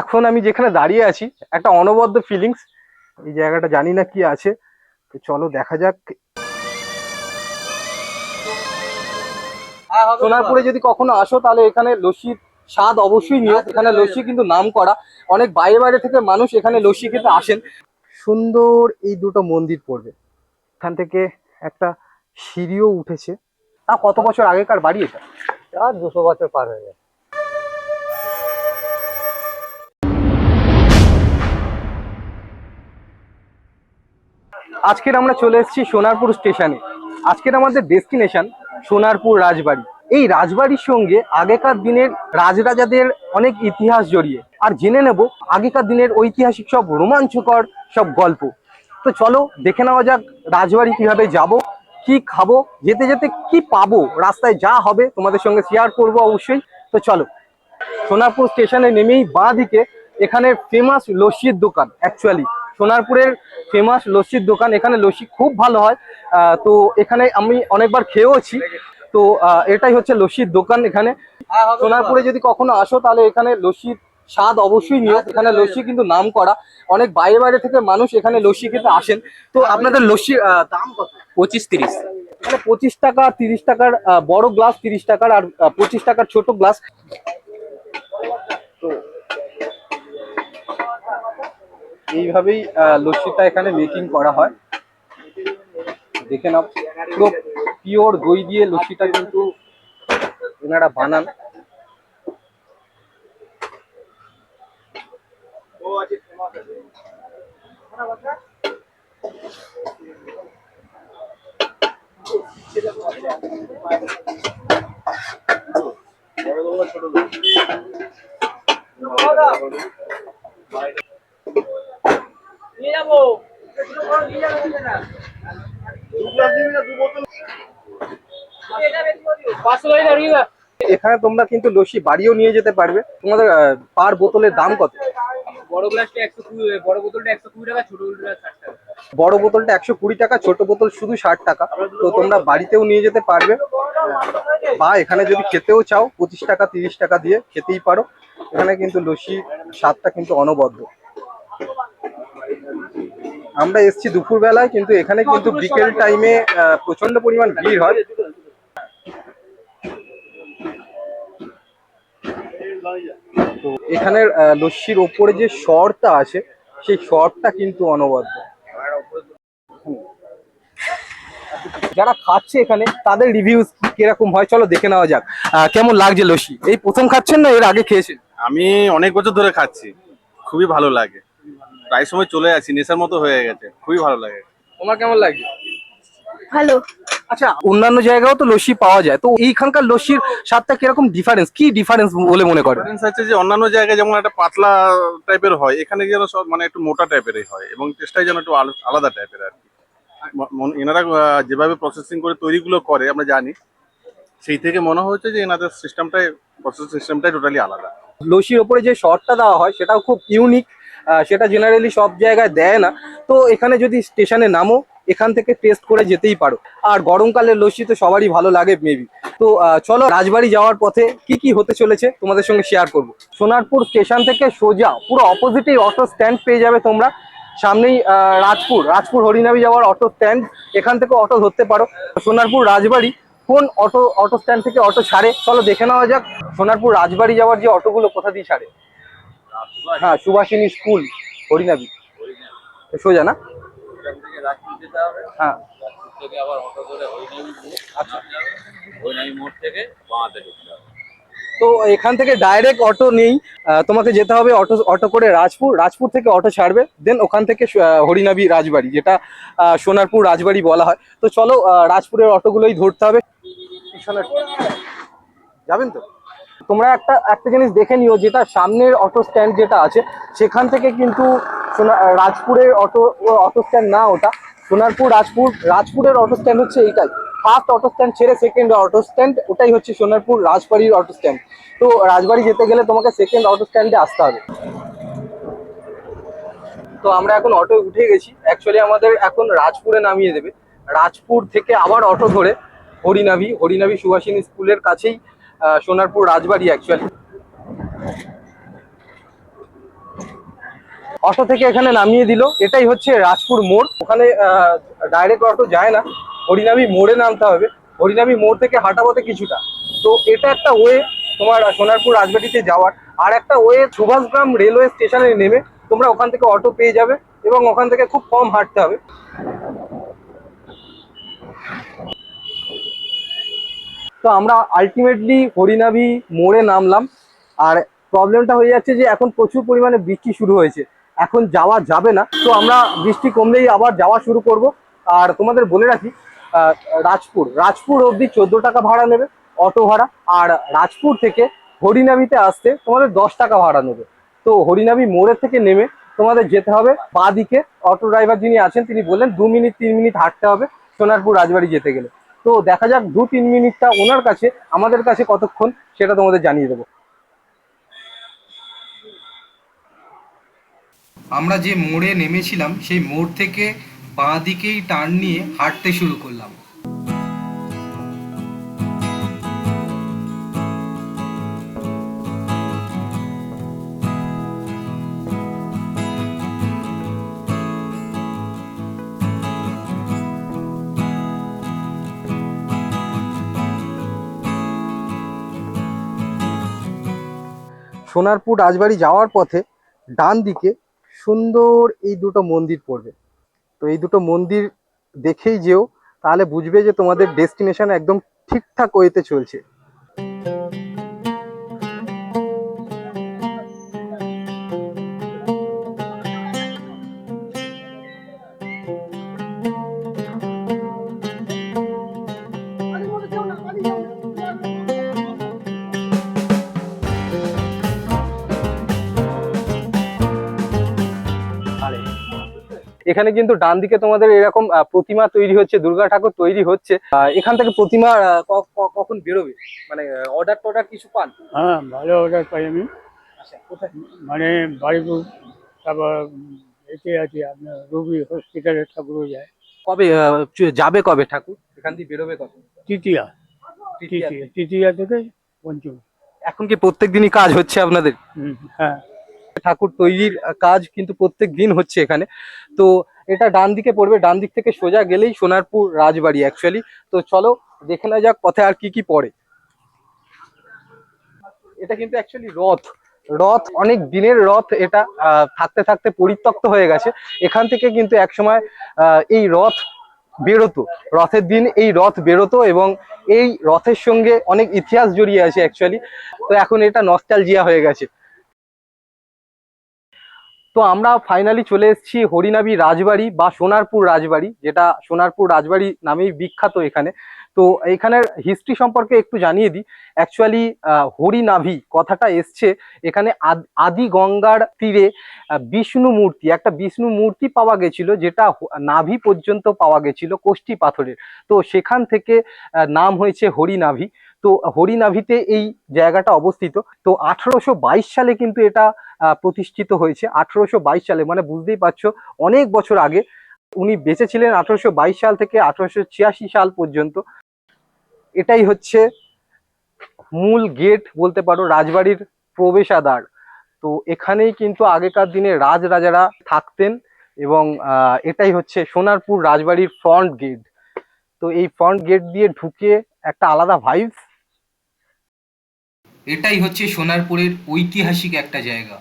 এখন আমি যেখানে দাঁড়িয়ে আছি একটা অনবদ্য ফিলিংস এই জায়গাটা জানি না কি আছে। তো চলো দেখা যাক। সোনারপুরে যদি কখনো আসো তাহলে এখানে লস্যির স্বাদ অবশ্যই নিও। এখানে লস্যি কিন্তু নাম করা। অনেক বাইরে বাইরে থেকে মানুষ এখানে লস্যি খেতে আসেন। সুন্দর এই দুটো মন্দির পড়বে। এখান থেকে একটা সিঁড়িও উঠেছে। তা কত বছর আগেকার বাড়ি এটা? আর দুশো বছর পার হয়ে গেছে। আজকের আমরা চলে এসেছি সোনারপুর স্টেশনে। আজকের আমাদের ডেস্টিনেশন সোনারপুর রাজবাড়ি। এই রাজবাড়ির সঙ্গে আগেকার দিনের রাজরাজাদের অনেক ইতিহাস জড়িয়ে। আর জেনে নেব আগেকার দিনের ঐতিহাসিক সব রোমাঞ্চকর সব গল্প। তো চলো দেখে নেওয়া যাক রাজবাড়ি কীভাবে যাব, কি খাব, যেতে যেতে কি পাবো, রাস্তায় যা হবে তোমাদের সঙ্গে শেয়ার করব অবশ্যই। তো চলো, সোনারপুর স্টেশনে নেমেই বাঁ দিকে এখানে ফেমাস লস্যির দোকান অ্যাকচুয়ালি সোনারপুরের ফেমাস লস্যির দোকান। এখানে লস্যি খুব ভালো হয়। তো এখানে আমি অনেকবার খেয়েওছি। তো এটাই হচ্ছে লস্যির দোকান এখানে। সোনারপুরে যদি কখনো আসো তাহলে এখানে লস্যির স্বাদ অবশ্যই নিও। এখানে লস্যি কিন্তু নাম করা। অনেক বাইরে বাইরে থেকে মানুষ এখানে লস্যি খেতে আসেন। তো আপনাদের লস্যির দাম কত? পঁচিশ তিরিশ। এখানে পঁচিশ টাকা তিরিশ টাকার বড় গ্লাস তিরিশ টাকার আর পঁচিশ টাকার ছোট গ্লাস। তো এইভাবেই লস্যিটা এখানে মেকিং করা হয়। দেখে নাও, পুরো পিওর দই দিয়ে লস্যিটা কিন্তু এনারা বানান। এখানে তোমরা কিন্তু লস্যি বাড়িও নিয়ে যেতে পারবে। তোমাদের পার বোতলের দাম কত? বড় গ্লাসটা একশো কুড়ি বড় বোতলটা একশো কুড়ি টাকা ছোট বোতলটা ষাট টাকা। বড় বোতলটা একশো কুড়ি টাকা ছোট বোতল শুধু ষাট টাকা। তো তোমরা বাড়িতেও নিয়ে যেতে পারবে। বা এখানে যদি খেতেও চাও পঁচিশ টাকা তিরিশ টাকা দিয়ে খেতেই পারো। এখানে কিন্তু লস্যি স্বাদটা কিন্তু অনবদ্য। আমরা এসছি দুপুর বেলায় কিন্তু এখানে কিন্তু বিকেল টাইমে প্রচণ্ড পরিমাণ ভিড় হয়। তো এখানের লস্যির ওপরে যে স্বরটা আছে, সেই স্বরটা কিন্তু অনবদ্য। যারা খাচ্ছে এখানে, তাদের রিভিউজ কীরকম হয়, চলো দেখে নেওয়া যাক। কেমন লাগছে লস্যি? এই প্রথম খাচ্ছেন না, এর আগে খেয়েছেন? আমি অনেক বছর ধরে খাচ্ছি। খুবই ভালো লাগে। প্রায় সময় চলে আসি নেশার মতো হয়ে গেছে। খুবই ভালো লাগে। তোমার কেমন লাগে? ভালো। আচ্ছা অন্যান্য জায়গাও তো লস্যি পাওয়া যায়। তো এইখানকার লস্যির স্বাদটা কীরকম ডিফারেন্স কি ডিফারেন্স বলে মনে করেন ডিফারেন্স আছে যে অন্যান্য জায়গায় যেমন একটা পাতলা টাইপের হয় এখানে যেন সব মানে একটু মোটা টাইপেরই হয় এবং টেস্টটাই যেন একটু আল- আলাদা টাইপের আর কি। এনারা যেভাবে প্রসেসিং করে তৈরিগুলো করে আমরা জানি। সেই থেকে মনে হচ্ছে যে এনাদের সিস্টেমটাই প্রসেস সিস্টেমটাই টোটালি আলাদা। লস্যির ওপরে যে শর্টটা দেওয়া হয় সেটাও খুব ইউনিক সেটা জেনারেলি সব জায়গায় দেয় না। তো এখানে যদি স্টেশনে নামো, এখান থেকে টেস্ট করে যেতেই পারো। আর গরমকালের লস্যি তো সবারই ভালো লাগে মেবি তো চলো রাজবাড়ি যাওয়ার পথে কি কি হতে চলেছে তোমাদের সঙ্গে শেয়ার করব। সোনারপুর স্টেশন থেকে সোজা, পুরো অপোজিটেই অটো স্ট্যান্ড পেয়ে যাবে তোমরা। সামনেই রাজপুর রাজপুর হরিনাবি যাওয়ার অটো স্ট্যান্ড এখান থেকে অটো ধরতে পারো। সোনারপুর রাজবাড়ি কোন অটো অটো স্ট্যান্ড থেকে অটো ছাড়ে? চলো দেখে নেওয়া যাক। সোনারপুর রাজবাড়ি যাওয়ার যে অটোগুলো কোথা দিয়ে ছাড়ে? হ্যাঁ সুভাষিনী স্কুল হরিনাবি। সোজা না? হ্যাঁ। থেকে আবার অটো করে হরিনামি মোড় আচ্ছা। হরিনামি মোড় থেকে বাঁতে ঢুকতে হবে। তো এখান থেকে ডাইরেক্ট অটো নেই। তোমাকে যেতে হবে অটো অটো করে রাজপুর। রাজপুর থেকে অটো ছাড়বে। দেন ওখান থেকে হরিনাবি রাজবাড়ি যেটা সোনারপুর রাজবাড়ি বলা হয়। তো চলো রাজপুরের অটোগুলোই ধরতে হবে। পিছনের যাবেন তো? তোমরা একটা একটা জিনিস দেখে নিও, যেটা সামনের অটো স্ট্যান্ড যেটা আছে, সেখান থেকে কিন্তু রাজপুরের অটো অটো স্ট্যান্ড না ওটা, সোনারপুর, রাজপুর, রাজপুরের অটো স্ট্যান্ড হচ্ছে এইটাই। ফার্স্ট অটো স্ট্যান্ড ছেড়ে সেকেন্ড অটো স্ট্যান্ড ওটাই হচ্ছে সোনারপুর, রাজবাড়ির অটো স্ট্যান্ড তো রাজবাড়ি যেতে গেলে তোমাকে সেকেন্ড অটো স্ট্যান্ডে আসতে হবে। তো আমরা এখন অটো উঠে গেছি। অ্যাকচুয়ালি আমাদের এখন রাজপুরে নামিয়ে দেবে। রাজপুর থেকে আবার অটো ধরে হরিনাভি হরিনাভি সুভাষিনী স্কুলের কাছেই সোনারপুর রাজবাড়ি অ্যাকচুয়ালি অটো থেকে এখানে নামিয়ে দিল। এটাই হচ্ছে রাজপুর মোড়। ওখানে ডাইরেক্ট অটো যায় না। হরিনামি মোড়ে নামতে হবে। হরিনামি মোড় থেকে হাঁটা পথে কিছুটা। তো এটা একটা ওয়ে তোমার সোনারপুর রাজবাড়িতে যাওয়ার। আর একটা ওয়ে সুভাষগ্রাম রেলওয়ে স্টেশনে নেমে তোমরা ওখান থেকে অটো পেয়ে যাবে এবং ওখান থেকে খুব কম হাঁটতে হবে। তো আমরা আলটিমেটলি হরিনাভি মোড়ে নামলাম। আর প্রবলেমটা হয়ে যাচ্ছে যে এখন প্রচুর পরিমাণে বৃষ্টি শুরু হয়েছে। এখন যাওয়া যাবে না। তো আমরা বৃষ্টি কমলেই আবার যাওয়া শুরু করব। আর তোমাদের বলে রাখি রাজপুর। রাজপুর অবধি চোদ্দ টাকা ভাড়া নেবে অটো ভাড়া। আর রাজপুর থেকে হরিনাভিতে আসতে তোমাদের দশ টাকা ভাড়া নেবে। তো হরিনাভি মোড়ের থেকে নেমে তোমাদের যেতে হবে বাঁ দিকে। অটো ড্রাইভার যিনি আছেন, তিনি বললেন দু মিনিট, তিন মিনিট হাঁটতে হবে। সোনারপুর রাজবাড়ি যেতে গেলে। তো দেখা যাক দু তিন মিনিটটা ওনার কাছে, আমাদের কাছে কতক্ষণ সেটা তোমাদের জানিয়ে দেবো। আমরা যে মোড়ে নেমেছিলাম, সেই মোড় থেকে বাঁ দিকেই টার্ন নিয়ে হাঁটতে শুরু করলাম। সোনারপুর রাজবাড়ি যাওয়ার পথে ডান দিকে সুন্দর এই দুটো মন্দির পড়বে। তো এই দুটো মন্দির দেখেই যেও, তাহলে বুঝবে যে তোমাদের ডেস্টিনেশন একদম ঠিকঠাক ওয়েতে চলছে। এখানে কিন্তু ডান দিকে তোমাদের এরকম প্রতিমা তৈরি হচ্ছে দুর্গা ঠাকুর তৈরি হচ্ছে। এখান থেকে প্রতিমা কখন বেরোবে? মানে অর্ডার টর্ডার কিছু পান? হ্যাঁ ভালো অর্ডার পাই আমি। আচ্ছা মানে বাড়িপুর তারপর এতে আছে আপনার রবি হসপিটালে ঠাকুরও যায়। কবে যাবে কবে ঠাকুর? এখান থেকে বেরোবে কবে তৃতীয়া। তৃতীয়া। তৃতীয়া থেকে পঞ্চম। এখন কি প্রত্যেক দিনই কাজ হচ্ছে আপনাদের? হ্যাঁ। ঠাকুর তৈরির কাজ কিন্তু প্রত্যেক দিন হচ্ছে এখানে। তো এটা ডান দিকে পড়বে, ডান দিক থেকে সোজা গেলেই সোনারপুর রাজবাড়ি অ্যাকচুয়ালি তো চলো দেখে না যাক পথে আর কি কি পড়ে। এটা কিন্তু অ্যাকচুয়ালি রথ। রথ অনেক দিনের রথ, এটা থাকতে থাকতে পরিত্যক্ত হয়ে গেছে। এখান থেকে কিন্তু একসময় এই রথ বেরোতো। রথের দিন এই রথ বেরোতো এবং এই রথের সঙ্গে অনেক ইতিহাস জড়িয়ে আছে অ্যাকচুয়ালি তো এখন এটা নস্টালজিয়া হয়ে গেছে। তো আমরা ফাইনালি চলে এসেছি হরিনাবি রাজবাড়ি বা সোনারপুর রাজবাড়ি, যেটা সোনারপুর রাজবাড়ি নামেই বিখ্যাত এখানে। তো এখানের হিস্ট্রি সম্পর্কে একটু জানিয়ে দিই। অ্যাকচুয়ালি হরিনাভি কথাটা এসছে এখানে আদ- গঙ্গার তীরে বিষ্ণু মূর্তি, একটা বিষ্ণু মূর্তি পাওয়া গেছিল যেটা নাভি পর্যন্ত পাওয়া গেছিল কোষ্টি পাথরের। তো সেখান থেকে নাম হয়েছে হরিনাভি। তো হরিনাভিতে এই জায়গাটা অবস্থিত। তো আঠারোশো বাইশ সালে কিন্তু এটা প্রতিষ্ঠিত হয়েছে। আঠারোশো বাইশ সালে মানে বুঝতেই পারছ, অনেক বছর আগে উনি বেঁচে ছিলেন আঠারোশো সাল থেকে আঠারোশো ছিয়াশি সাল পর্যন্ত। এটাই হচ্ছে মূল গেট বলতে পারো, রাজবাড়ির প্রবেশাদ্বার। তো এখানেই কিন্তু আগেকার দিনে রাজরাজারা থাকতেন এবং এটাই হচ্ছে সোনারপুর রাজবাড়ির ফ্রন্ট গেট তো এই ফ্রন্ট গেট দিয়ে ঢুকে একটা আলাদা ভাইবস এটাই হচ্ছে সোনারপুরের ঐতিহাসিক একটা জায়গা।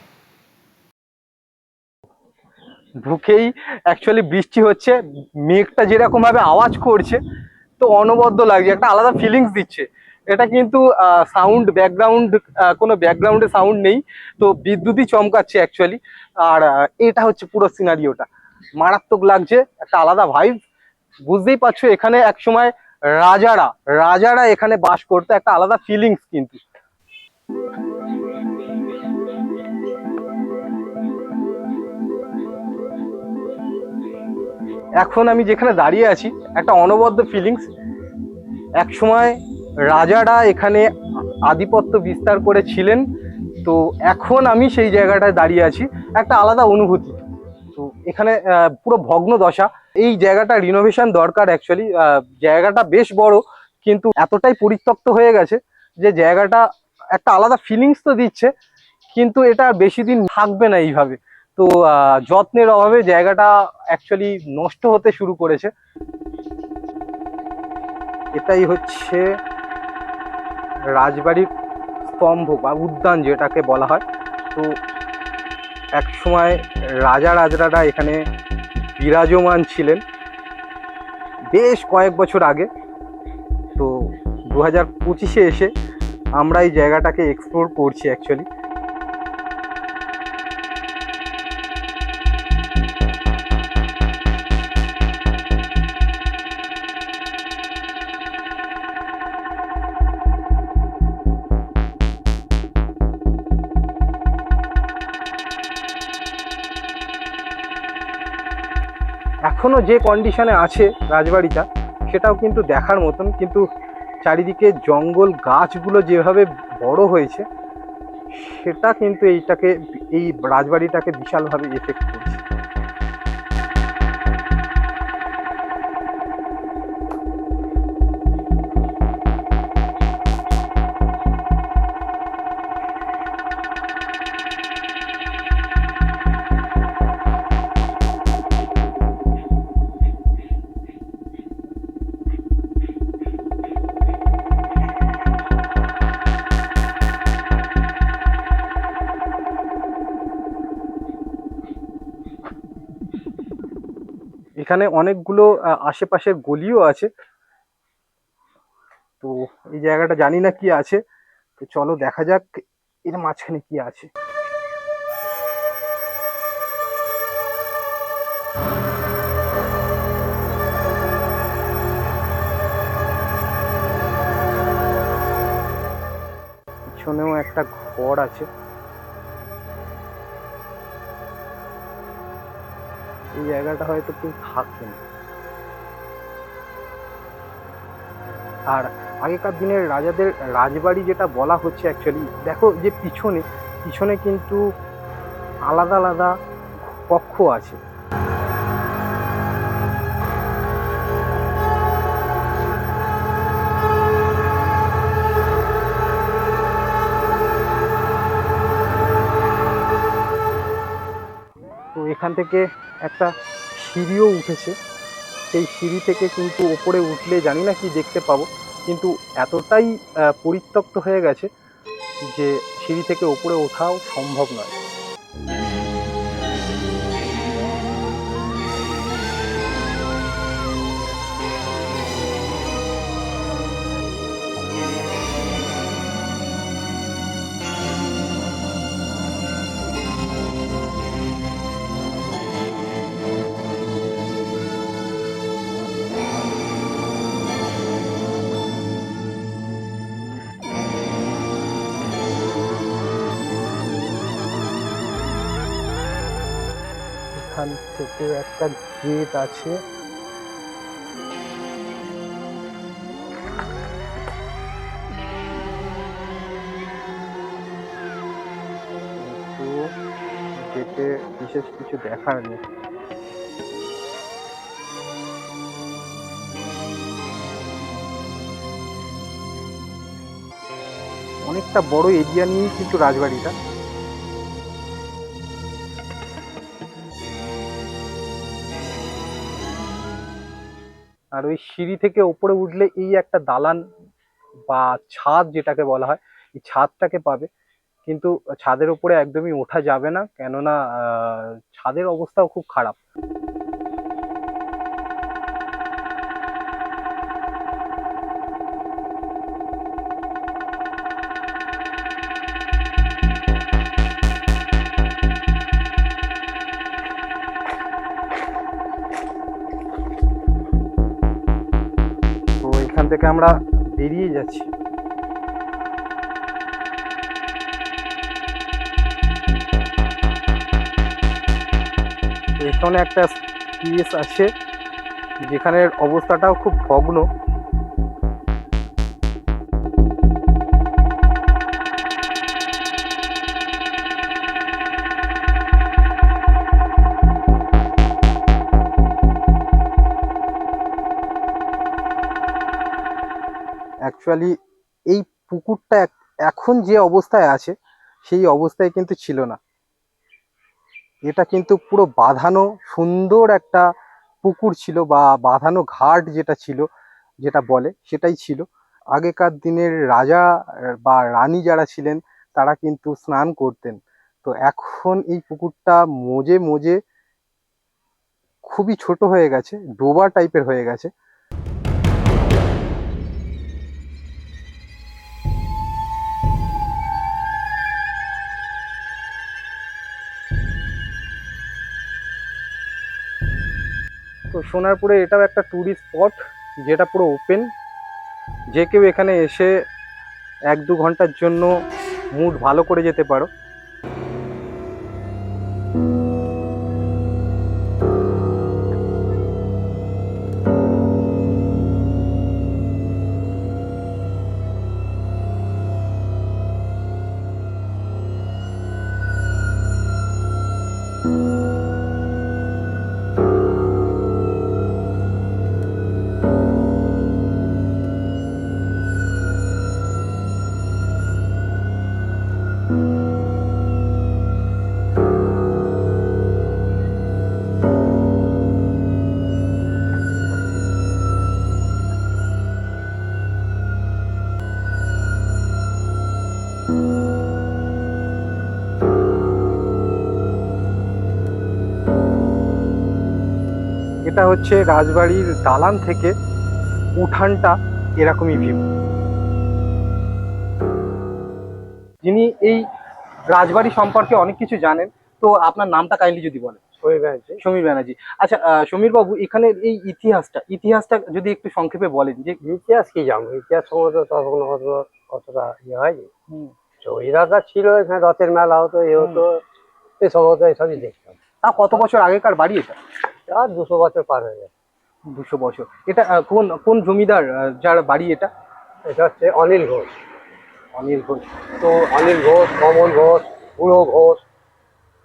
ঢুকেই অ্যাকচুয়ালি বৃষ্টি হচ্ছে, মেঘটা যেরকম ভাবে আওয়াজ করছে, তো অনবদ্য লাগছে, একটা আলাদা ফিলিংস দিচ্ছে। এটা কিন্তু সাউন্ড ব্যাকগ্রাউন্ড কোনো ব্যাকগ্রাউন্ডে সাউন্ড নেই, তো বিদ্যুৎই চমকাচ্ছে অ্যাকচুয়ালি আর এটা হচ্ছে পুরো সিনারিওটা মারাত্মক লাগছে, একটা আলাদা ভাইব বুঝতেই পারছ, এখানে একসময় রাজারা রাজারা এখানে বাস করতো, একটা আলাদা ফিলিংস কিন্তু। এখন আমি যেখানে দাঁড়িয়ে আছি, একটা অনবদ্য ফিলিংস এক সময় রাজারা এখানে আধিপত্য বিস্তার করেছিলেন, তো এখন আমি সেই জায়গাটায় দাঁড়িয়ে আছি, একটা আলাদা অনুভূতি। তো এখানে পুরো ভগ্ন দশা। এই জায়গাটা রিনোভেশন দরকার অ্যাকচুয়ালি জায়গাটা বেশ বড়, কিন্তু এতটাই পরিত্যক্ত হয়ে গেছে যে জায়গাটা একটা আলাদা ফিলিংস তো দিচ্ছে, কিন্তু এটা বেশি দিন থাকবে না এইভাবে। তো যত্নের অভাবে জায়গাটা অ্যাকচুয়ালি নষ্ট হতে শুরু করেছে। এটাই হচ্ছে রাজবাড়ির স্তম্ভ বা উদ্যান যেটাকে বলা হয়। তো, এক সময় রাজা রাজরারা এখানে বিরাজমান ছিলেন। বেশ কয়েক বছর আগে। তো দু হাজার পঁচিশে এসে আমরা এই জায়গাটাকে এক্সপ্লোর করছি অ্যাকচুয়ালি এখনও যে কন্ডিশনে আছে রাজবাড়িটা, সেটাও কিন্তু দেখার মতন, কিন্তু চারিদিকে জঙ্গল গাছগুলো যেভাবে বড় হয়েছে সেটা কিন্তু এইটাকে এই রাজবাড়িটাকে বিশালভাবে এফেক্ট করছে। এখানে অনেকগুলো আশেপাশের গলিও আছে। তো এই জায়গাটা জানি না কি আছে। তো চলো দেখা যাক এর মাঝখানে কি আছে। পিছনেও একটা ঘর আছে। এই জায়গাটা হয়তো কেউ থাকতেন আর আগেকার দিনের রাজাদের রাজবাড়ি যেটা বলা হচ্ছে অ্যাকচুয়ালি দেখো যে পিছনে পিছনে কিন্তু আলাদা আলাদা কক্ষ আছে। তো এখান থেকে একটা সিঁড়িও উঠেছে। সেই সিঁড়ি থেকে কিন্তু ওপরে উঠলে জানি না কি দেখতে পাবো, কিন্তু এতটাই পরিত্যক্ত হয়ে গেছে যে সিঁড়ি থেকে ওপরে ওঠাও সম্ভব নয়। থেকে একটা গেট আছে। গেটে বিশেষ কিছু দেখার নেই। অনেকটা বড় এরিয়া নিয়েই কিন্তু রাজবাড়িটা। আর ওই সিঁড়ি থেকে ওপরে উঠলে এই একটা দালান বা ছাদ যেটাকে বলা হয়, এই ছাদটাকে পাবে। কিন্তু ছাদের ওপরে একদমই ওঠা যাবে না, কেননা ছাদের অবস্থাও খুব খারাপ। থেকে আমরা বেরিয়ে যাচ্ছি। এখানে একটা স্পেস আছে যেখানের অবস্থাটাও খুব ভগ্ন। অ্যাকচুয়ালি এই পুকুরটা এখন যে অবস্থায় আছে, সেই অবস্থায় কিন্তু ছিল না। এটা কিন্তু পুরো বাঁধানো, সুন্দর একটা পুকুর ছিল বা বাঁধানো ঘাট যেটা ছিল, যেটা বলে, সেটাই ছিল। আগেকার দিনের রাজা বা রানী যারা ছিলেন, তারা কিন্তু স্নান করতেন। তো এখন এই পুকুরটা মজে মজে খুবই ছোট হয়ে গেছে, ডোবা টাইপের হয়ে গেছে। সোনারপুরে এটাও একটা ট্যুরিস্ট স্পট যেটা পুরো ওপেন যে কেউ এখানে এসে এক দু ঘণ্টার জন্য মুড ভালো করে যেতে পারো। এটা হচ্ছে রাজবাড়ির দালান থেকে উঠানটা এরকমই ভিউ যিনি এই রাজবাড়ি সম্পর্কে অনেক কিছু জানেন তো আপনার নামটা কাইন্ডলি যদি বলেন। সমীর ব্যানার্জি। আচ্ছা সমীর বাবু এখানের এই ইতিহাসটা ইতিহাসটা যদি একটু সংক্ষেপে বলেন যে ইতিহাস কি জানব? ইতিহাস সম্বন্ধে তখন অতটা ইয়ে হয়নি। হুম। ছিল এখানে রথের মেলা হতো এ হতো এসব হতো এসবই দেখতাম। তা কত বছর আগেকার বাড়ি এটা? আর দুশো বছর পার হয়ে গেছে। দুশো বছর। এটা কোন কোন জমিদার যার বাড়ি এটা? এটা হচ্ছে অনিল ঘোষ। অনিল ঘোষ। তো অনিল ঘোষ কমল ঘোষ বুড়ো ঘোষ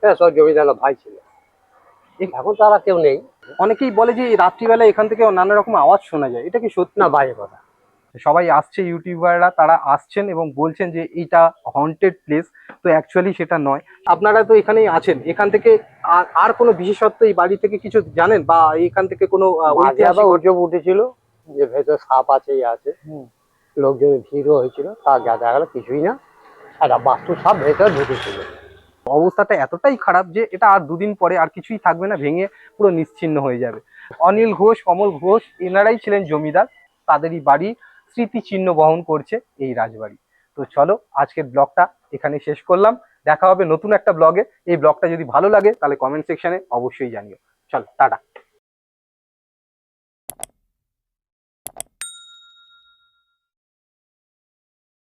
হ্যাঁ সব জমিদার ভাই ছিল। এখন তারা কেউ নেই। অনেকেই বলে যে রাত্রিবেলা এখান থেকে নানা রকম আওয়াজ শোনা যায়। এটা কি সত্যি? না বাইরে কথা। সবাই আসছে ইউটিউবাররা তারা আসছেন এবং বলছেন যে এটা হন্টেড প্লেস তো অ্যাকচুয়ালি সেটা নয়। আপনারা তো এখানেই আছেন এখান থেকে আর- কোনো বিশেষত্ব এই বাড়ি থেকে কিছু জানেন? বা এখান থেকে কোনো উঠে উঠেছিল যে ভেতর সাপ আছে ইয়ে আছে। লোকজনের ভিড়ও হয়েছিল তা যা দেখা গেল কিছুই না। একটা বাস্তু সাপ ভেতর ঢুকেছিল। অবস্থাটা এতটাই খারাপ যে এটা আর দুদিন পরে আর কিছুই থাকবে না ভেঙে পুরো নিশ্চিহ্ন হয়ে যাবে। অনিল ঘোষ কমল ঘোষ এনারাই ছিলেন জমিদার তাদেরই বাড়ি। স্মৃতিচিহ্ন বহন করছে এই রাজবাড়ি। তো চলো আজকের ব্লগটা এখানে শেষ করলাম। দেখা হবে নতুন একটা ব্লগে। এই ব্লগটা যদি ভালো লাগে তাহলে কমেন্ট সেকশনে অবশ্যই জানিও। চলো, টাটা।